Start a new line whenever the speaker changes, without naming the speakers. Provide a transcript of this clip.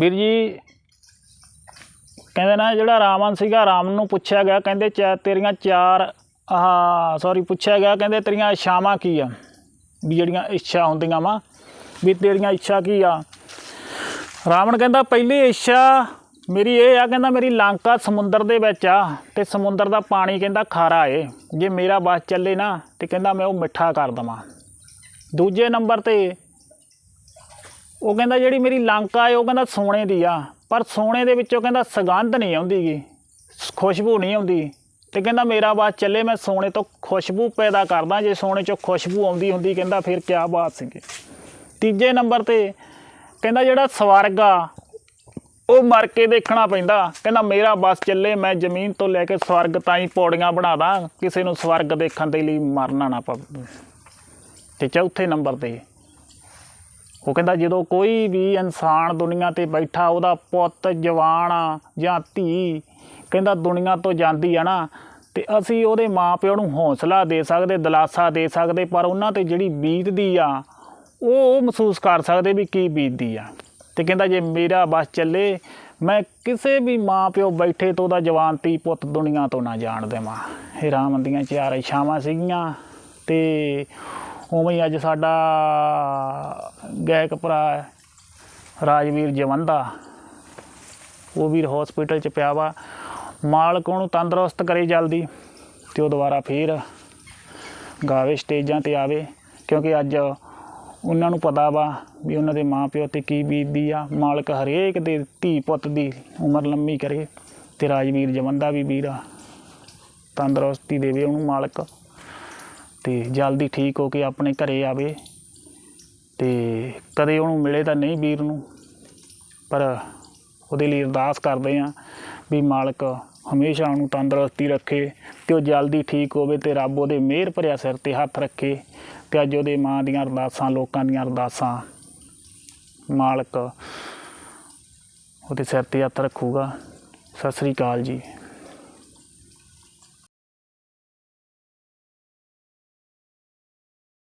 ਵੀਰ ਜੀ, ਕਹਿੰਦੇ ਨਾ ਜਿਹੜਾ ਰਾਵਣ ਸੀਗਾ ਰਾਮ ਨੂੰ ਪੁੱਛਿਆ ਗਿਆ, ਕਹਿੰਦੇ ਚਾ ਤੇਰੀਆਂ ਚਾਰ, ਆਹ ਸੌਰੀ ਪੁੱਛਿਆ ਗਿਆ, ਕਹਿੰਦੇ ਤੇਰੀਆਂ ਇੱਛਾਵਾਂ ਕੀ ਆ? ਵੀ ਜਿਹੜੀਆਂ ਇੱਛਾ ਹੁੰਦੀਆਂ ਵਾ, ਵੀ ਤੇਰੀਆਂ ਇੱਛਾ ਕੀ ਆ? ਰਾਵਣ ਕਹਿੰਦਾ, ਪਹਿਲੀ ਇੱਛਾ ਮੇਰੀ ਇਹ ਆ, ਕਹਿੰਦਾ, ਮੇਰੀ ਲੰਕਾ ਸਮੁੰਦਰ ਦੇ ਵਿੱਚ ਆ ਤੇ ਸਮੁੰਦਰ ਦਾ ਪਾਣੀ ਕਹਿੰਦਾ ਖਾਰਾ ਏ। ਜੇ ਮੇਰਾ ਬਸ ਚੱਲੇ ਨਾ ਤੇ ਕਹਿੰਦਾ ਮੈਂ ਉਹ ਮਿੱਠਾ ਕਰ ਦਵਾਂ। ਦੂਜੇ ਨੰਬਰ ਤੇ ਉਹ ਕਹਿੰਦਾ ਜਿਹੜੀ ਮੇਰੀ ਲੰਕਾ ਏ, ਉਹ ਕਹਿੰਦਾ ਸੋਨੇ ਦੀ ਆ। ਪਰ ਸੋਨੇ ਦੇ ਵਿੱਚੋਂ ਕਹਿੰਦਾ ਸੁਗੰਧ ਨਹੀਂ ਆਉਂਦੀਗੀ ਖੁਸ਼ਬੂ ਨਹੀਂ ਆਉਂਦੀ। ਤੇ ਕਹਿੰਦਾ ਮੇਰਾ ਬਾਤ ਚੱਲੇ, ਮੈਂ ਸੋਨੇ ਤੋਂ ਖੁਸ਼ਬੂ ਪੈਦਾ ਕਰਦਾ, ਜੇ ਸੋਨੇ ਚੋਂ ਖੁਸ਼ਬੂ ਆਉਂਦੀ ਹੁੰਦੀ, ਕਹਿੰਦਾ ਫਿਰ ਕਿਆ ਬਾਤ ਸੀਗੀ। ਤੀਜੇ ਨੰਬਰ ਤੇ ਕਹਿੰਦਾ ਜਿਹੜਾ ਸਵਰਗ ਆ, ਉਹ ਮਰ ਕੇ ਦੇਖਣਾ ਪੈਂਦਾ। ਕਹਿੰਦਾ ਮੇਰਾ ਬਸ ਚੱਲੇ, ਮੈਂ ਜ਼ਮੀਨ ਤੋਂ ਲੈ ਕੇ ਸਵਰਗ ਤਾਈਂ ਪੌੜੀਆਂ ਬਣਾ ਦਾਂ, ਕਿਸੇ ਨੂੰ ਸਵਰਗ ਦੇਖਣ ਦੇ ਲਈ ਮਰਨਾ ਨਾ ਪਵੇ। ਤੇ ਚੌਥੇ ਨੰਬਰ ਤੇ ਉਹ ਕਹਿੰਦਾ ਜਦੋਂ ਕੋਈ ਵੀ ਇਨਸਾਨ ਦੁਨੀਆ ਤੇ ਬੈਠਾ, ਉਹਦਾ ਪੁੱਤ, ਜਵਾਨ ਜਾਂ ਧੀ ਕਹਿੰਦਾ ਦੁਨੀਆ ਤੋਂ ਜਾਂਦੀ ਆ ਨਾ, ਤੇ ਅਸੀਂ ਉਹਦੇ ਮਾਪਿਆਂ ਨੂੰ ਹੌਸਲਾ ਦੇ ਸਕਦੇ, ਦਿਲਾਸਾ ਦੇ ਸਕਦੇ, ਪਰ ਉਹਨਾਂ ਤੇ ਜਿਹੜੀ ਬੀਤਦੀ ਆ, ਉਹ ਉਹ ਮਹਿਸੂਸ ਕਰ ਸਕਦੇ ਵੀ ਕੀ ਬੀਤਦੀ ਆ। ਤੇ ਕਹਿੰਦਾ ਜੇ ਮੇਰਾ ਬਸ ਚੱਲੇ, ਮੈਂ ਕਿਸੇ ਵੀ ਮਾਪਿਓ ਬੈਠੇ ਤੋਂ ਉਹਦਾ ਜਵਾਨ, ਧੀ, ਪੁੱਤ ਦੁਨੀਆ ਤੋਂ ਨਾ ਜਾਣ ਦੇਵਾਂ। ਇਹ ਰਾਮ ਦੀਆਂ ਚਾਰ ਇਛਾਵਾਂ ਸੀਗੀਆਂ ਤੇ ਉਵੇਂ ਹੀ ਅੱਜ ਸਾਡਾ ਗਾਇਕ ਭਰਾ ਰਾਜਵੀਰ ਜਵੰਦਾ। ਉਹ ਵੀਰ ਹਸਪੀਟਲ ਚ ਪਿਆ ਵਾ। ਮਾਲਕ ਉਹਨੂੰ ਤੰਦਰੁਸਤ ਕਰੇ ਜਲਦੀ ਤੇ ਉਹ ਦੁਬਾਰਾ ਫੇਰ ਗਾਵੇ, ਸਟੇਜਾਂ ਤੇ ਆਵੇ। ਕਿਉਂਕਿ ਅੱਜ ਉਹਨਾਂ ਨੂੰ ਪਤਾ ਵਾ ਵੀ ਉਹਨਾਂ ਦੇ ਮਾਪਿਓ ਤੇ ਕੀ ਬੀਤਦੀ ਆ। ਮਾਲਕ ਹਰੇਕ ਦੇ ਧੀ ਪੁੱਤ ਦੀ ਉਮਰ ਲੰਮੀ ਕਰੇ ਤੇ ਰਾਜਵੀਰ ਜਵੰਦਾ ਵੀ ਵੀਰ ਆ। ਤੰਦਰੁਸਤੀ ਦੇਵੇ ਉਹਨੂੰ ਮਾਲਕ। ਤੇ ਜਲਦੀ ਠੀਕ ਹੋ ਕੇ ਆਪਣੇ ਘਰੇ ਆਵੇ ਤੇ ਕਦੇ ਉਹਨੂੰ ਮਿਲੇ ਤਾਂ ਨਹੀਂ ਵੀਰ ਨੂੰ, ਪਰ ਉਹਦੇ ਲਈ ਅਰਦਾਸ ਕਰਦੇ ਆ ਵੀ ਮਾਲਕ ਹਮੇਸ਼ਾ ਉਹਨੂੰ ਤੰਦਰੁਸਤੀ ਰੱਖੇ ਤੇ ਉਹ ਜਲਦੀ ਠੀਕ ਹੋਵੇ ਤੇ ਰੱਬ ਉਹਦੇ ਮਿਹਰ ਭਰਿਆ ਸਿਰ ਤੇ ਹੱਥ ਰੱਖੇ ਤੇ ਅੱਜ ਉਹਦੇ ਮਾਂ ਦੀਆਂ ਅਰਦਾਸਾਂ, ਲੋਕਾਂ ਦੀਆਂ ਅਰਦਾਸਾਂ, ਮਾਲਕ ਉਹਦੇ ਸਿਰ ਤੇ ਹੱਥ ਰੱਖੂਗਾ। ਸਤਿ ਸ੍ਰੀ ਅਕਾਲ ਜੀ।